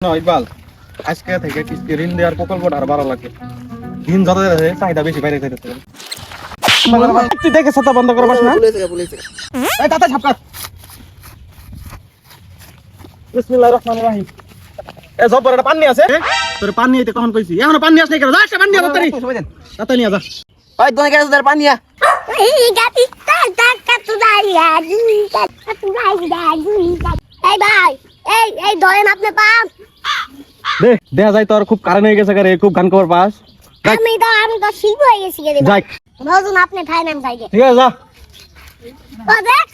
ইকবাল আজকে থেকে কিস্তি ঋণ দেওয়ার প্রকল্পটা আর বাড়া লাগবে দিন যত যাচ্ছে চাহিদা বেশি বাইরে যাইতেছে তুই দেখে ছাতা বন্ধ করবাস না এই তাতে ছাপকাত বিসমিল্লাহির রহমানির রহিম এ জব্বর এটা পানি আছে তোর পানি আইতে কখন কইছি এখনও পানি আসে কেন যা একটা পানি আ তাড়াতাড়ি তাতে নিয়ে যা ওই দোনে গেছে তার পানিয়া এই ভাই এই এই ধরেন আপনি পাম দে দেখা যায় তোর খুব কারণ হয়ে গেছে রে খুব গান খবর পাস আমি তো আমি তো শিল্প হয়ে গেছি রে যাক। মজুন আপনি খাই নাম যাই ঠিক আছে যা। দেখ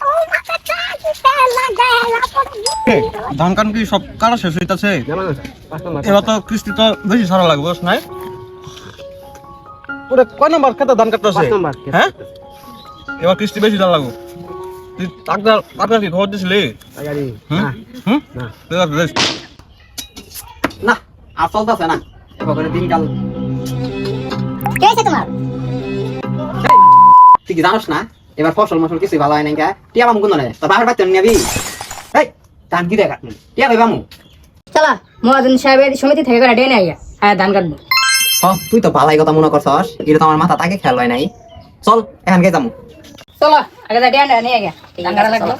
ধান কান কি সব কারা শেষ হইতাছে? এবার তো কৃষ্টি তো বেশি সারা লাগবে নাই? ওরে কয় নাম্বার খেতে ধান কাটতেছে? হ্যাঁ? এবার কৃষ্টি বেশি সারা লাগবে। তুই টাকা টাকা কি খবর দিছিলি? হুম? হুম। না আর চলতেছে না। এবার দিনকাল। কে আছে তোমার? তুই কি জানোস না? এবার ফসল মসল কিছুই ভালো হয় নাই কা? টিয়া বামু কোন তোর বাপের বাচ্চা নিবি? এই ধান কি দেখা টিয়া বামু চলা মহাজন সাহেবের সমিতি থেকে করে ডেনে আইয়া হ্যাঁ ধান কাটবো। হ তুই তো ভালাই কথা মনে করছস। এটা তো আমার মাথা তাকে খেয়াল হয় নাই। চল এখান কে যামু চলো আগে যা ডেনে নিয়ে আইয়া ধান কাটা লাগল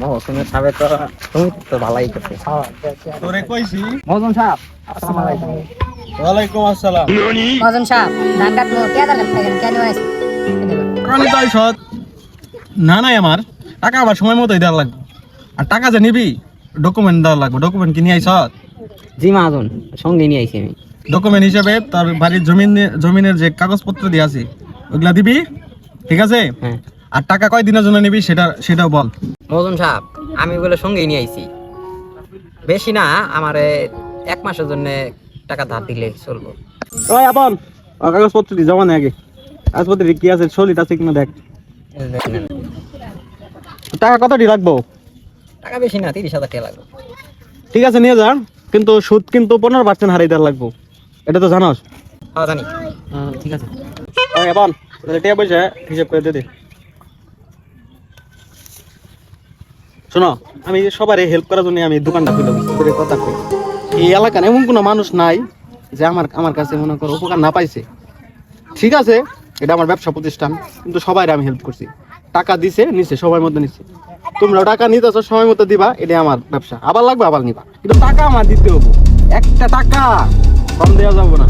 মহসিনের সাহেব তো তুমি তো ভালাই করছে। তোরে কইছি। মহসিন সাহেব আসসালামু আলাইকুম। ওয়ালাইকুম আসসালাম। মহাজন সাহেব ধান কাটবো কে ধান কেন আসে? কারণ তাই সৎ না নাই আমার। টাকা আবার সময় মতোই দেওয়ার লাগবে। আর টাকা যে নিবি ডকুমেন্ট দেওয়ার লাগবে। ডকুমেন্ট কি নিয়ে আইস জি মহাজন সঙ্গে নিয়ে আইছি আমি। ডকুমেন্ট হিসেবে তোর বাড়ির জমিন জমিনের যে কাগজপত্র দিয়ে আছে ওগুলা দিবি? ঠিক আছে? হ্যাঁ। আর টাকা কয় দিনের জন্য নিবি সেটা সেটাও বল। মহসিন সাহেব আমি বলে সঙ্গে নিয়ে আইছি। বেশি না আমার এক মাসের জন্য টাকা ধার দিলে চলবো। ওই আপন ও কাগজপত্র দি জমা নে আগে। কাগজপত্র কি আছে সলিড আছে কিনা দেখ। টাকা কতটি রাখব টাকা বেশি না তিরিশ হাজার টাকা লাগবে। ঠিক আছে নিয়ে যান কিন্তু সুদ কিন্তু পনেরো পার্সেন্ট হারাই দেওয়ার লাগবো। এটা তো জানোস? হ্যাঁ জানি। ঠিক আছে। ওই আপন টিয়া পয়সা হিসাব করে দে দে শোনো, আমি সবারই হেল্প করার জন্য আমি দোকানটা খুলে কথা কই। এই এলাকার এমন কোনো মানুষ নাই যে আমার আমার কাছে মনে করো উপকার না পাইছে। ঠিক আছে, এটা আমার ব্যবসা প্রতিষ্ঠান, কিন্তু সবাই আমি হেল্প করছি। টাকা দিছে, নিছে সময় মতো নিছে। তোমরা টাকা নিতেছো সময় মতো দিবা এটা আমার ব্যবসা। আবার লাগবে, আবার নিবা। কিন্তু টাকা আমার দিতে হব। একটা টাকা কম দেওয়া যাব না।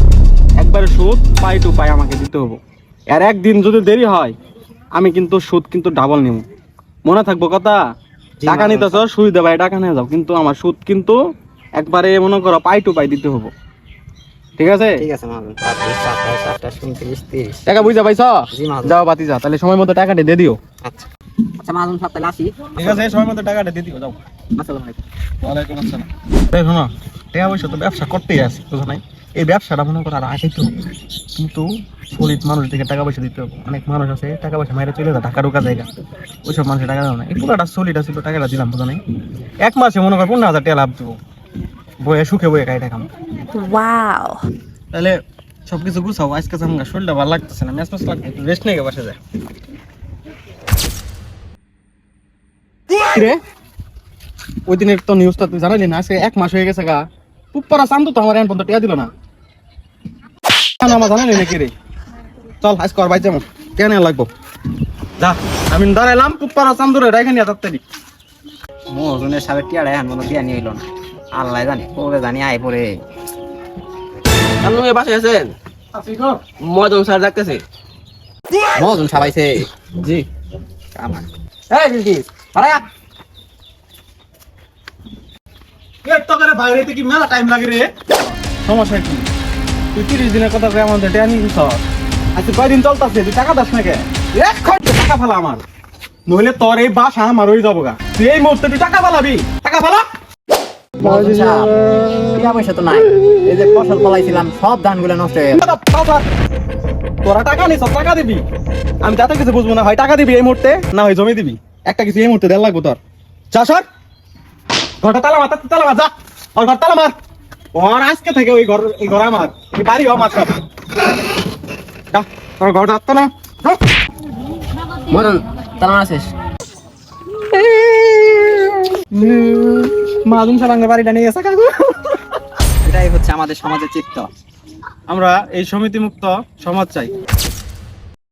একবারে সুদ, পাই টু পাই আমাকে দিতে হব। আর একদিন যদি দেরি হয়, আমি কিন্তু সুদ কিন্তু ডাবল নিব মনে থাকব কথা? টাকা মামা। নিতেছ সুবিধা ভাই টাকা নিয়ে যাও। কিন্তু আমার সুদ কিন্তু একবারে মনে করো পাই টু পাই দিতে হব। ঠিক আছে? ঠিক আছে টাকা বুঝা পাইছ। যাও বাতি যা তাহলে সময় মতো টাকাটা দিয়ে দিও। আচ্ছা। আচ্ছা তাহলে আসি। ঠিক আছে সময় মতো টাকাটা দিয়ে দিও যাও। আসসালামু আলাইকুম। ওয়ালাইকুম আসসালাম। দেখো না টাকা পয়সা তো ব্যবসা করতেই আছে বুঝো নাই? এই ব্যবসাটা মনে করো আর আগে তো। কিন্তু সলিড মানুষ থেকে টাকা পয়সা দিতে হবে। অনেক মানুষ আছে টাকা পয়সা মাইরে চলে যায় ঢাকা ঢোকা জায়গা ওইসব মানুষের টাকা দেওয়া না এই পুরোটা সলিড আছে টাকাটা দিলাম বুঝো নাই এক মাসে মনে করো পনেরো হাজার টাকা লাভ দেবো। বয়ে সুখে বয়ে খাই টাকা ওয়াও। তাহলে সব কিছু গুছাও আজকে আমার শরীরটা ভালো লাগতেছে না। ম্যাচ ম্যাচ লাগছে একটু রেস্ট নিয়ে বসে যায় রে ওই দিনের তো নিউজটা তুই জানালি না? আজকে এক মাস হয়ে গেছে গা। পুপ্পারা চান্দু তো আমার এখন পর্যন্ত টিয়া দিল না। না, আমার জানালি নাকি রে? চল আজকে আর বাইতে আমার কেন লাগবো? যা আমি দাঁড়াইলাম পুপ্পারা চান্দুরে রেখে নিয়ে তাড়াতাড়ি মহজনের সাহেব টিয়ারা এখন কোনো দিয়া নিয়ে এলো না। আল্লাহ জানে পরে জানি আয় পরে। আপনি বাসায় আছেন? মদন স্যার ডাকতেছে। মহজন সাবাইছে জি। আমার এই বিলকিস পারায়া। বাইরে কি মেলা টাইম লাগে রে। সমস্যা কি? তুই তিরিশ দিনের কথা কয়ে আমাদের টেয়া নিয়ে গেছ আজকে কয়দিন চলতেছে? তুই টাকা দাস না কে এক খরচ টাকা ফেলা আমার। নইলে তোর এই বাসা আমার হয়ে যাব গা তুই এই মুহূর্তে তুই টাকা ফেলাবি? টাকা ফেলা? মহজন পয়সা তো নাই। এই যে ফসল ফলাইছিলাম সব ধানগুলো নষ্ট হয়ে তোরা টাকা টাকা দিবি। আমি তাতে কিছু বুঝব না হয় টাকা দিবি এই মুহূর্তে না হয় জমি দিবি। একটা কিছু এই মুহূর্তে দেওয়া লাগবো তোর যা সর। ঘরটা তালা মার তালা মার যা। ওর ঘর তালা মার। ওর আজকে থেকে ওই ঘর এই ঘর আমার। এই বাড়ি আমার সব তোর ঘরটা তো না। মরণ তার মারা শেষ। মাদুম সালাঙ্গা বাড়িটা নিয়ে গেছে কাকু। এটাই হচ্ছে আমাদের সমাজের চিত্ত। আমরা এই সমিতি মুক্ত সমাজ চাই।